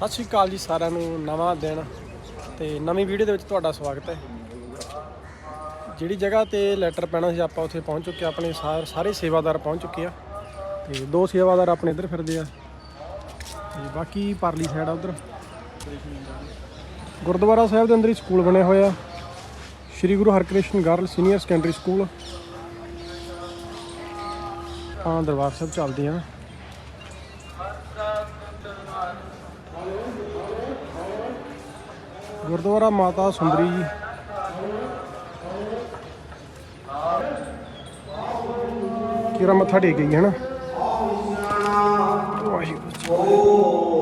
ਸਤਿ ਸ਼੍ਰੀ ਅਕਾਲ ਜੀ ਸਾਰਿਆਂ ਨੂੰ, ਨਵਾਂ ਦਿਨ ਤੇ ਨਵੀਂ ਵੀਡੀਓ ਦੇ ਵਿੱਚ ਤੁਹਾਡਾ ਸਵਾਗਤ ਹੈ। ਜਿਹੜੀ ਜਗ੍ਹਾ ਤੇ ਲੈਟਰ ਪੈਣਾ ਸੀ ਆਪਾਂ ਉੱਥੇ ਪਹੁੰਚ ਚੁੱਕੇ ਹਾਂ। ਆਪਣੇ ਸਾਰ- ਸਾਰੇ ਸੇਵਾਦਾਰ ਪਹੁੰਚ ਚੁੱਕੇ ਆ ਤੇ ਦੋ ਸੇਵਾਦਾਰ ਆਪਣੇ ਇੱਧਰ ਫਿਰਦੇ ਆ। ਤੇ ਬਾਕੀ ਪਰਲੀ ਸਾਈਡ ਆ ਉਧਰ। ਗੁਰਦੁਆਰਾ ਸਾਹਿਬ ਦੇ ਅੰਦਰ ਹੀ ਸਕੂਲ ਬਣਿਆ ਹੋਇਆ Shri Guru Harkrishan girl senior secondary school. ਆਪਾਂ ਦਰਬਾਰ ਸਾਹਿਬ ਚੱਲਦੇ ਆ। ਗੁਰਦੁਆਰਾ ਮਾਤਾ ਸੁੰਦਰੀ ਜੀ। ਕਿਰਾ ਮੱਥਾ ਟੇਕ ਗਈ ਹੈ ਨਾ। ਵਾਹਿਗੁਰੂ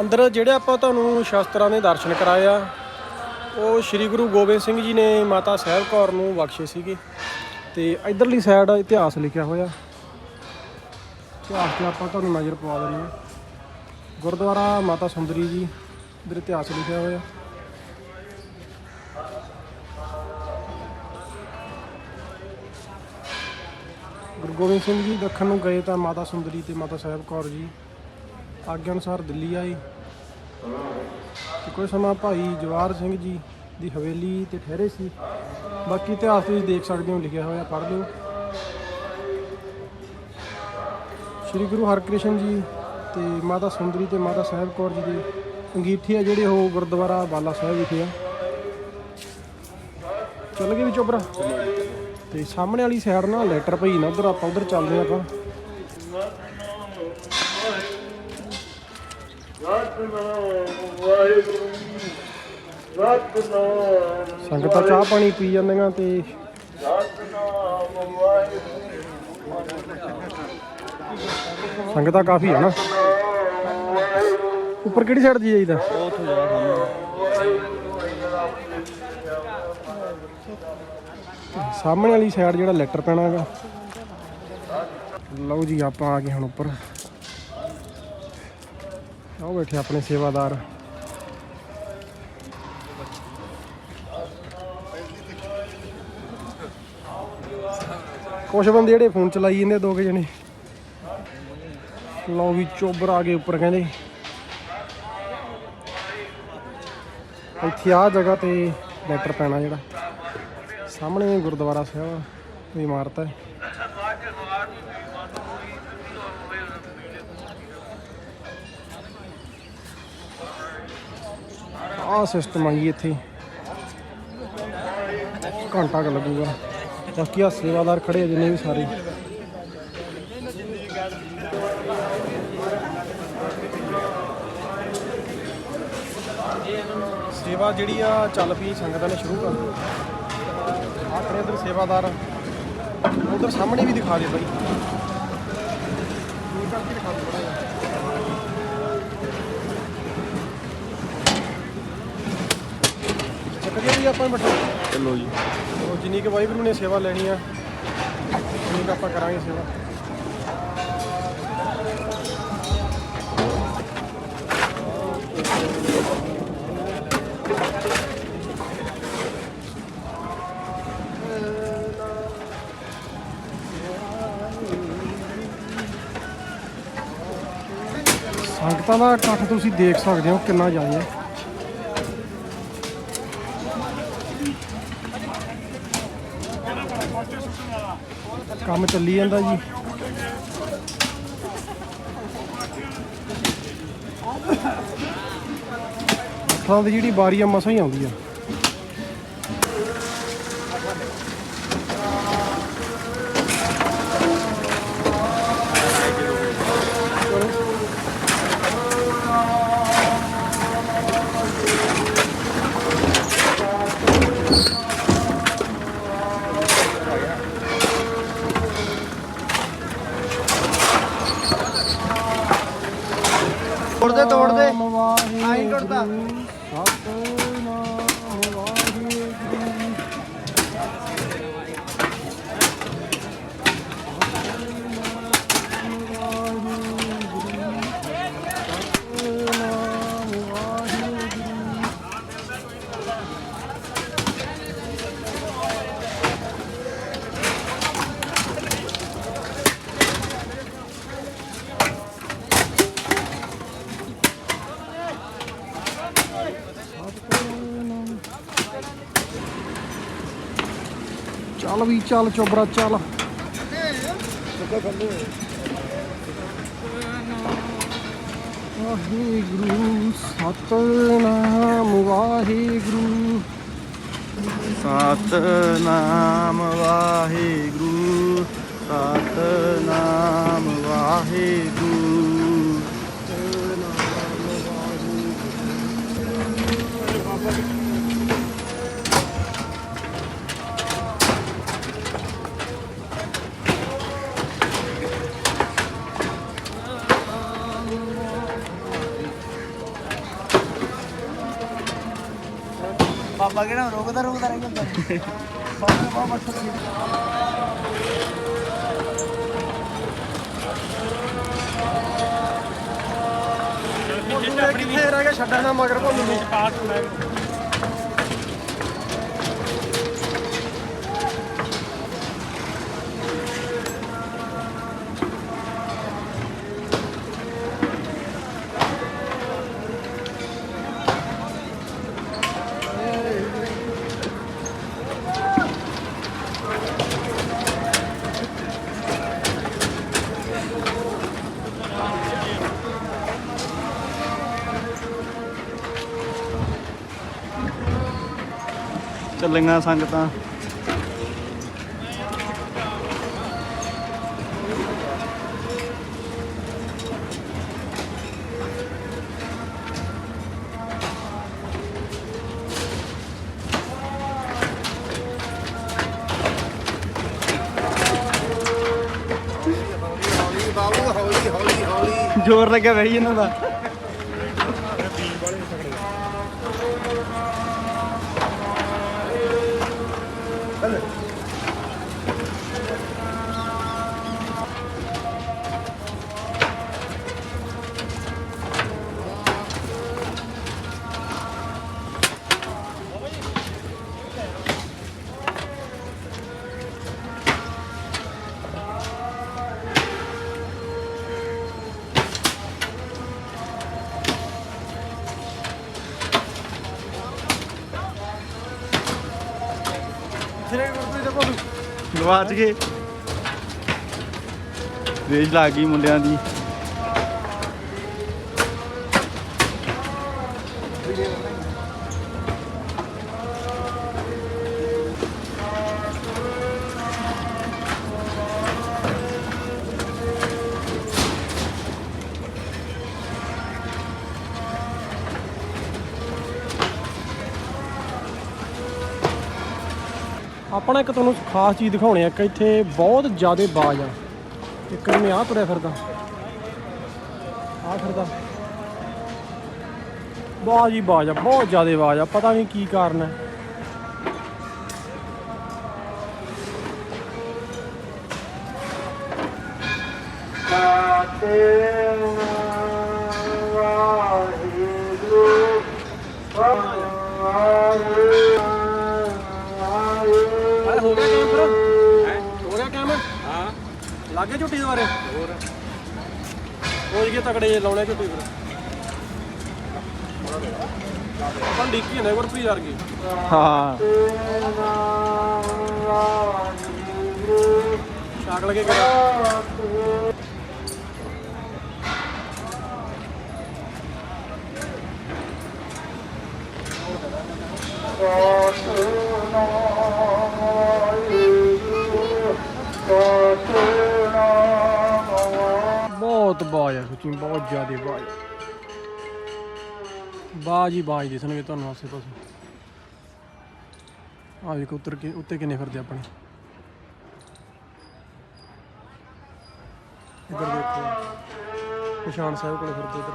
ਅੰਦਰ ਜਿਹੜੇ ਆਪਾਂ ਤੁਹਾਨੂੰ ਸ਼ਾਸਤਰਾਂ ਦੇ ਦਰਸ਼ਨ ਕਰਾਏ ਆ, ਉਹ ਸ੍ਰੀ ਗੁਰੂ ਗੋਬਿੰਦ ਸਿੰਘ ਜੀ ਨੇ ਮਾਤਾ ਸਾਹਿਬ ਕੌਰ ਨੂੰ ਬਖਸ਼ੇ ਸੀਗੇ ਤੇ ਇਧਰਲੀ ਸਾਈਡ ਇਤਿਹਾਸ ਲਿਖਿਆ ਹੋਇਆ। ਇਤਿਹਾਸ ਤੇ ਆਪਾਂ ਤੁਹਾਨੂੰ ਨਜ਼ਰ ਪਵਾ ਦਿੰਦੇ ਹਾਂ। ਗੁਰਦੁਆਰਾ ਮਾਤਾ ਸੁੰਦਰੀ ਜੀ, ਇਧਰ ਇਤਿਹਾਸ ਲਿਖਿਆ ਹੋਇਆ। ਗੋਬਿੰਦ ਸਿੰਘ ਜੀ, ਦੱਖਣ ਨੂੰ ਗਏ ਤਾਂ ਮਾਤਾ ਸੁੰਦਰੀ ਤੇ ਮਾਤਾ ਸਾਹਿਬ ਕੌਰ ਜੀ। ਆਗਿਆ ਅਨੁਸਾਰ ਦਿੱਲੀ ਆਏ। ਤੇ ਕੋਈ ਸਮਾਂ ਭਾਈ ਜਵਾਰ ਸਿੰਘ ਜੀ ਦੀ ਹਵੇਲੀ ਤੇ ਠਹਿਰੇ ਸੀ। ਬਾਕੀ ਇਤਿਹਾਸ ਤੁਸੀਂ ਦੇਖ ਸਕਦੇ ਹੋ, ਲਿਖਿਆ ਹੋਇਆ, ਪੜ੍ਹ ਲਿਓ। ਸ਼੍ਰੀ ਗੁਰੂ ਹਰਕ੍ਰਿਸ਼ਨ ਜੀ ਤੇ ਮਾਤਾ ਸੁੰਦਰੀ ਤੇ ਮਾਤਾ ਸਾਹਿਬ ਕੌਰ ਜੀ ਦੇ ਅੰਗੀਠੀ ਆ ਜਿਹੜੇ ਉਹ ਗੁਰਦੁਆਰਾ ਬਾਲਾ ਸਾਹਿਬ ਵਿਖੇ ਆ। ਚੱਲ ਗਏ ਵੀ ਚੋਬਰਾ ਤੇ ਸਾਹਮਣੇ ਵਾਲੀ ਸਾਈਡ ਨਾ ਲੈਟਰ ਪਈ ਨਾ, ਉਧਰ ਆਪਾਂ ਉਧਰ ਚੱਲਦੇ ਆਪਾਂ। ਸੰਗਤਾਂ ਚਾਹ ਪਾਣੀ ਪੀ ਜਾਂਦੀਆਂ ਤੇ ਸੰਗਤਾਂ ਕਾਫੀ ਹੈ ਨਾ। ਉੱਪਰ ਕਿਹੜੀ ਸਾਈਡ ਜੀ ਜਾਈਦਾ? ਉੱਥੇ ਜਾ ਸਾਹਮਣੇ ਸਾਹਮਣੇ ਵਾਲੀ ਸਾਈਡ ਜਿਹੜਾ ਲੈਟਰ ਪੈਣਾ ਹੈਗਾ। ਲਓ ਜੀ, ਆਪਾਂ ਆ ਗਏ ਹੁਣ ਉੱਪਰ। ਆਓ ਬੈਠੇ ਆਪਣੇ ਸੇਵਾਦਾਰ। ਕੁਛ ਬੰਦੇ ਜਿਹੜੇ ਫੋਨ ਚਲਾਈ ਜਾਂਦੇ ਦੋ ਕੁ ਜਣੇ। ਲਓ ਵੀ ਚੋਬਰ ਆ ਗਏ ਉੱਪਰ ਕਹਿੰਦੇ। ਇੱਥੇ ਆ ਜਗ੍ਹਾ ਤੇ ਲੈਟਰ ਪੈਣਾ ਜਿਹੜਾ। ਸਾਹਮਣੇ ਗੁਰਦੁਆਰਾ ਸਾਹਿਬ ਦੀ ਇਮਾਰਤ ਹੈ। ਆਹ ਸਿਸਟਮ ਆ ਜੀ ਇੱਥੇ। ਘੰਟਾ ਕੁ ਲੱਗੂਗਾ। ਬਾਕੀ ਆ ਸੇਵਾਦਾਰ ਖੜੇ ਜਿੰਨੇ ਵੀ ਸਾਰੇ। ਸੇਵਾ ਜਿਹੜੀ ਆ ਚੱਲ ਪਈ, ਸੰਗਤਾਂ ਨੇ ਸ਼ੁਰੂ ਕਰ ਦਿੱਤੀ। ਆਪਣੇ ਇਧਰ ਸੇਵਾਦਾਰ। ਉਧਰ ਸਾਹਮਣੇ ਵੀ ਦਿਖਾ ਦੇ ਬਾਈ। ਕਰਕੇ ਦਿਖਾ ਦੇ ਚੱਕਰੀਏ ਵੀ ਆਪਾਂ ਬੈਠੋ। ਚਲੋ ਜੀ। ਜਿੰਨੀ ਕਿ ਵਾਹਿਗੁਰੂ ਨੇ ਸੇਵਾ ਲੈਣੀ ਆ ਉਨੀ ਕੁ ਆਪਾਂ ਕਰਾਂਗੇ ਸੇਵਾ। ਸੰਗਤਾਂ ਦਾ ਇਕੱਠ ਤੁਸੀਂ ਦੇਖ ਸਕਦੇ ਹੋ ਕਿੰਨਾ ਜ਼ਿਆਦਾ ਹੈ। ਕੰਮ ਚੱਲੀ ਜਾਂਦਾ ਜੀ। ਅੱਠਾਂ ਦੀ ਜਿਹੜੀ ਬਾਰੀ ਆ, ਮਸਾਂ ਹੀ ਆਉਂਦੀ ਆ। ਚੱਲ ਵੀ ਚੋਬਰਾ ਚੱਲ। ਵਾਹਿਗੁਰੂ ਸਤਨਾਮ ਵਾਹਿਗੁਰੂ। ਸਤਨਾਮ ਵਾਹਿਗੁਰੂ ਸਤਨਾਮ ਵਾਹਿਗੁਰੂ। ਬਾਬਾ ਕਿਹੜਾ ਰੋਕਦਾ ਰੋਕਦਾ ਰਹਿ ਜਾਂਦਾ। ਕਿੱਥੇ ਰਹਿ ਗਿਆ? ਛੱਡਣਾ ਮਗਰ ਭੋਲੂ ਨੂੰ ਚੱਲੀਆਂ ਸੰਗਤਾਂ। ਜ਼ੋਰ ਲੱਗਿਆ ਵਈ ਇਹਨਾਂ ਦਾ। ਗਵਾਚ ਗਏ ਰੇਜ ਲੱਗ ਗਈ ਮੁੰਡਿਆਂ ਦੀ। ਆਪਣਾ ਇੱਕ ਤੁਹਾਨੂੰ ਖਾਸ ਚੀਜ਼ ਦਿਖਾਉਣੀ ਆ, ਇੱਕ ਇੱਥੇ ਬਹੁਤ ਜ਼ਿਆਦਾ ਬਾਜ ਆ। ਇੱਕ ਜਿਵੇਂ ਆ ਤੁਰਿਆ ਫਿਰਦਾ। ਆ ਫਿਰਦਾ। ਬਾਜ ਹੀ ਬਾਜ ਆ, ਬਹੁਤ ਜ਼ਿਆਦਾ ਬਾਜ ਆ, ਪਤਾ ਨਹੀਂ ਕੀ ਕਾਰਨ ਹੈ ਲੱਗੇ ਝੁੱਟੀ ਦੁਆਰੇ ਹੋਰ। ਹੋ ਜਗੇ ਤਕੜੇ ਜਿਹੇ ਲਾਉਣੇ ਝੁੱਟੀ ਫਿਰ। ਆਪਾਂ ਡਿੱਕੀ ਨੇ ਗੁਰਪ੍ਰੀਤ ਯਾਰ ਕੀ ਹਾਂ। ਛਾਕ ਲਗੇ ਕਰ ਸੱਚੀ ਬਹੁਤ ਜ਼ਿਆਦਾ ਬਾਜ। ਬਾਜ ਹੀ ਬਾਜ ਦਿਸਣਗੇ ਤੁਹਾਨੂੰ ਆਸੇ ਪਾਸੇ ਆ ਵੇਖੋ ਉੱਤਰ ਕੇ ਉੱਤੇ ਕਿੰਨੇ ਫਿਰਦੇ ਆਪਣੇ। ਇੱਧਰ ਦੇਖੋ। ਨਿਸ਼ਾਨ ਸਾਹਿਬ ਕੋਲੇ ਫਿਰਦੇ ਇੱਧਰ।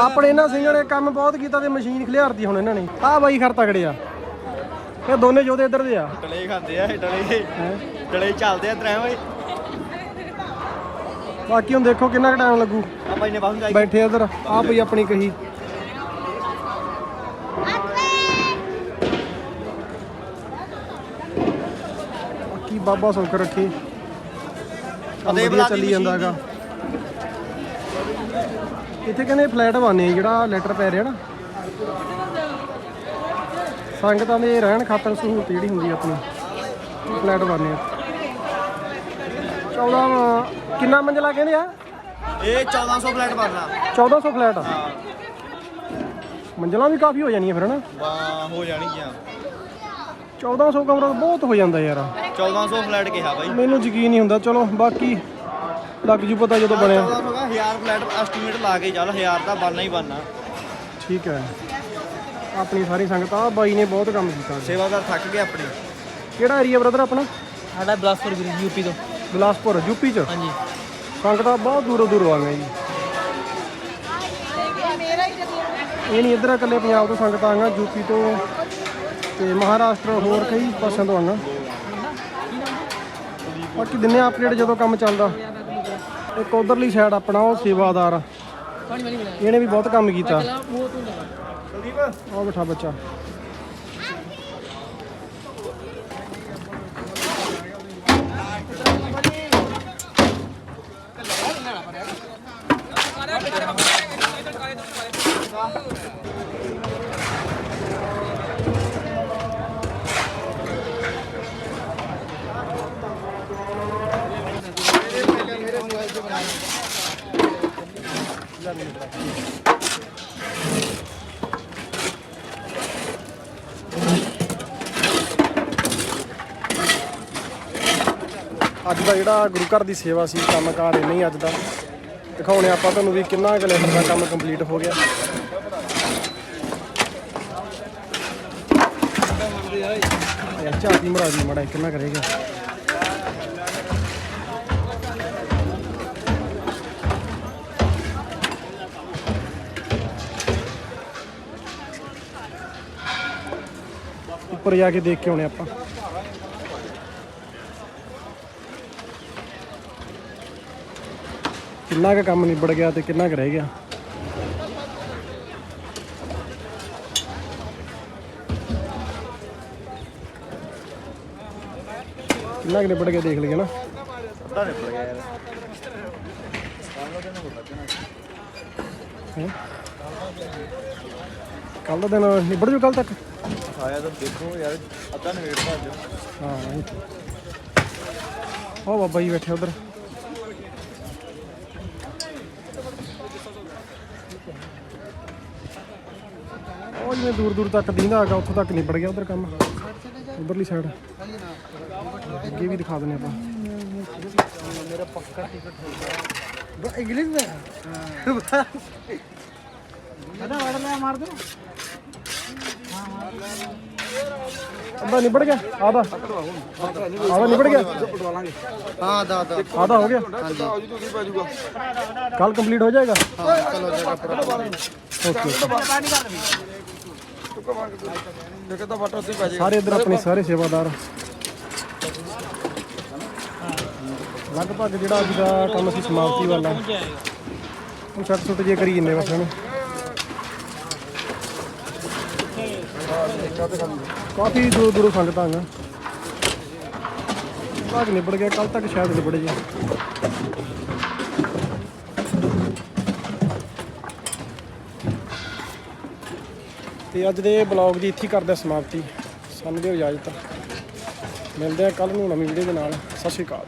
ਆਪਣੇ ਇਹਨਾਂ ਸਿੰਘਾਂ ਨੇ ਕੰਮ ਬਹੁਤ ਕੀਤਾ ਤੇ ਮਸ਼ੀਨ ਖਲਿਆਰਤੀ ਹੁਣ ਇਹਨਾਂ ਨੇ। ਆਹ ਬਾਈ ਖਰ ਤਗੜੇ ਆ ਇਹ ਦੋਨੇ ਜੋਧੇ ਇੱਧਰ ਦੇ ਆ। ਡਲੇ ਖਾਂਦੇ ਆ ਇਹ ਡਲੇ। ਡਲੇ ਚੱਲਦੇ ਆ ਤਰੇ ਓਏ। ਬਾਕੀ ਹੁਣ ਦੇਖੋ ਕਿੰਨਾ ਕੁ ਟਾਈਮ ਲੱਗੂ। ਆਪਾਂ ਇਹਨੇ ਬਾਹਰ ਜਾਈ ਬੈਠੇ ਇੱਧਰ ਆ ਪਈ ਆਪਣੀ ਕਹੀ। ਬਾਕੀ ਬਾਬਾ ਸੁੱਖ ਰੱਖੇ। ਵਧੀਆ ਬੁਲਾ ਚੱਲੀ ਜਾਂਦਾ ਹੈਗਾ। ਇੱਥੇ ਕਹਿੰਦੇ ਫਲੈਟ ਬਾਨੇ ਜਿਹੜਾ ਲੈਟਰ ਪੈ ਰਿਹਾ ਨਾ। ਸੰਗਤਾਂ ਦੇ ਰਹਿਣ ਖਾਤਰ ਸਹੂਲਤ ਜਿਹੜੀ ਹੁੰਦੀ ਆ ਆਪਣੀ ਫਲੈਟ ਬਾਨੇ 14 ਕਿੰਨਾ ਮੰਜ਼ਲਾ ਕਹਿੰਦੇ ਆ? ਇਹ 1400 ਫਲੈਟ ਬਣਨਾ 1400 ਫਲੈਟ ਆ। ਮੰਜ਼ਲਾਂ ਵੀ ਕਾਫੀ ਹੋ ਜਾਣੀਆਂ ਫਿਰ ਹਨਾ? ਵਾਹ ਹੋ ਜਾਣਗੀਆਂ। 1400 ਕਮਰਾ ਤਾਂ ਬਹੁਤ ਹੋ ਜਾਂਦਾ ਯਾਰ। 1400 ਫਲੈਟ ਕਿਹਾ ਬਾਈ। ਮੈਨੂੰ ਯਕੀਨ ਨਹੀਂ ਹੁੰਦਾ। ਚਲੋ ਬਾਕੀ ਲੱਗ ਜੂ ਪਤਾ ਜਦੋਂ ਬਣਿਆ। 1400 ਦਾ 1000 ਫਲੈਟ ਐਸਟੀਮੇਟ ਲਾ ਕੇ ਚੱਲ 1000 ਤਾਂ ਬਣਨਾ ਹੀ ਬਣਨਾ। ਠੀਕ ਹੈ। ਆਪਣੀ ਸਾਰੀ ਸੰਗਤ ਆ ਬਾਈ ਨੇ ਬਹੁਤ ਕੰਮ ਕੀਤਾ। ਸੇਵਾਦਾਰ ਥੱਕ ਗਏ ਆਪਣੇ। ਕਿਹੜਾ ਏਰੀਆ ਬ੍ਰਦਰ ਆਪਣਾ? ਸਾਡਾ ਬਲਾਸਪੁਰ ਵੀਰ ਯੂਪੀ ਤੋਂ। ਬਿਲਾਸਪੁਰ ਯੂਪੀ ਚ? ਹਾਂਜੀ। ਸੰਗਤਾਂ ਬਹੁਤ ਦੂਰੋਂ ਦੂਰੋਂ ਆਈਆਂ ਜੀ। ਇਹ ਨਹੀਂ ਇੱਧਰ ਇਕੱਲੇ ਪੰਜਾਬ ਤੋਂ ਸੰਗਤਾਂ ਆਈਆਂ ਯੂਪੀ ਤੋਂ ਤੇ ਮਹਾਰਾਸ਼ਟਰ ਹੋਰ ਕਈ ਪਾਸਿਆਂ ਤੋਂ ਆਈਆਂ। ਬਾਕੀ ਦਿਨੇ ਅਪਡੇਟ ਜਦੋਂ ਕੰਮ ਚੱਲਦਾ ਇੱਕ ਉਧਰਲੀ ਸਾਈਡ ਆਪਣਾ ਉਹ ਸੇਵਾਦਾਰ ਇਹਨੇ ਵੀ ਬਹੁਤ ਕੰਮ ਕੀਤਾ। ਉਹ ਬਿਠਾ ਬੱਚਾ। ਅੱਜ ਦਾ ਜਿਹੜਾ ਗੁਰੂ ਘਰ ਦੀ ਸੇਵਾ ਸੀ ਕੰਮਕਾਰ ਇਹ ਨਹੀਂ ਅੱਜ ਦਾ। ਦਿਖਾਉਣੇ ਆਪਾਂ ਤੁਹਾਨੂੰ ਵੀ ਕਿੰਨਾ ਕੁ ਦਾ ਕੰਮ ਕੰਪਲੀਟ ਹੋ ਗਿਆ। ਯਾਰ ਝਾਤੀ ਮਰਾ ਦੀ ਮੜਾ ਕਿੰਨਾ ਕਰੇਗਾ ਉੱਪਰ ਜਾ ਕੇ ਦੇਖ ਕੇ ਆਉਣੇ ਆਪਾਂ। ਕਿੰਨਾ ਕੁ ਕੰਮ ਨਿਬੜ ਗਿਆ ਤੇ ਕਿੰਨਾ ਕੁ ਰਹਿ ਗਿਆ? ਕਿੰਨਾ ਕੁ ਨਿਬੜ ਗਿਆ ਦੇਖ ਲਈਏ ਨਾ। ਅੱਧਾ ਨਿਕਲ ਗਿਆ ਯਾਰ। ਕੱਲ ਦਾ ਦਿਨ ਨਿਬੜ ਜੂ ਕੱਲ ਤੱਕ? ਆਇਆ ਤਾਂ ਦੇਖੋ ਯਾਰ ਅੱਧਾ ਨਿਵੇੜ ਭੱਜ ਹਾਂ। ਉਹ ਬਾਬਾ ਜੀ ਬੈਠੇ ਉਧਰ। ਜਿਵੇਂ ਦੂਰ ਦੂਰ ਤੱਕ ਦੀਂਦਾ ਹੈਗਾ ਉੱਥੋਂ ਤੱਕ ਨਿਬੜ ਗਿਆ ਉਧਰ ਕੰਮ ਉਧਰਲੀ ਸਾਈਡ ਅੱਗੇ ਵੀ ਦਿਖਾ ਦਿੰਦੇ ਆਪਾਂ ਮੇਰਾ ਪੱਕਾ ਟਿਕਟ ਹੋ ਗਿਆ ਇੰਗਲਿਸ਼ में ਅਦਾ ਵੜ ਲਿਆ ਮਾਰ ਦੋ ਅੱਧਾ ਨਿਬੜ ਗਿਆ ਆਦਾ ਆਦਾ ਨਿਬੜ ਗਿਆ ਹਾਂ ਦਾ ਦਾ ਆਦਾ ਹੋ ਗਿਆ ਕੱਲ ਕੰਪਲੀਟ ਹੋ ਜਾਏਗਾ ਓਕੇ ਦੇਖਦਾ ਵਾਟਰ ਉੱਤੇ ਪੈ ਸਾਰੇ ਇਧਰ ਆਪਣੇ ਸਾਰੇ ਸੇਵਾਦਾਰ। ਲਗਭਗ ਜਿਹੜਾ ਅੱਜ ਦਾ ਕੰਮ ਸੀ ਸਮਾਪਤੀ ਵਾਲਾ। ਹੁਣ ਛੱਟ ਛੁੱਟ ਜੇ ਕਰੀ ਜਿੰਨੇ ਬਸ ਇਹਨੂੰ ਕਾਫੀ ਦੂਰ ਦੂਰੋਂ ਸੰਗਤਾਂ ਆਈਆਂ। ਭਾਗ ਨਿਬੜ ਗਿਆ ਕੱਲ ਤੱਕ ਸ਼ਾਇਦ ਨਿਬੜ ਜੇ। ਤੇ ਅੱਜ ਦੇ ਬਲੌਗ ਦੀ ਇੱਥੇ ਕਰਦੇ ਸਮਾਪਤੀ। ਸਾਨੂੰ ਦਿਓ ਇਜਾਜ਼ਤ। ਮਿਲਦੇ ਆ ਕੱਲ ਨੂੰ ਨਵੀਂ ਵੀਡੀਓ ਦੇ ਨਾਲ। ਸਤਿ ਸ਼੍ਰੀ ਅਕਾਲ।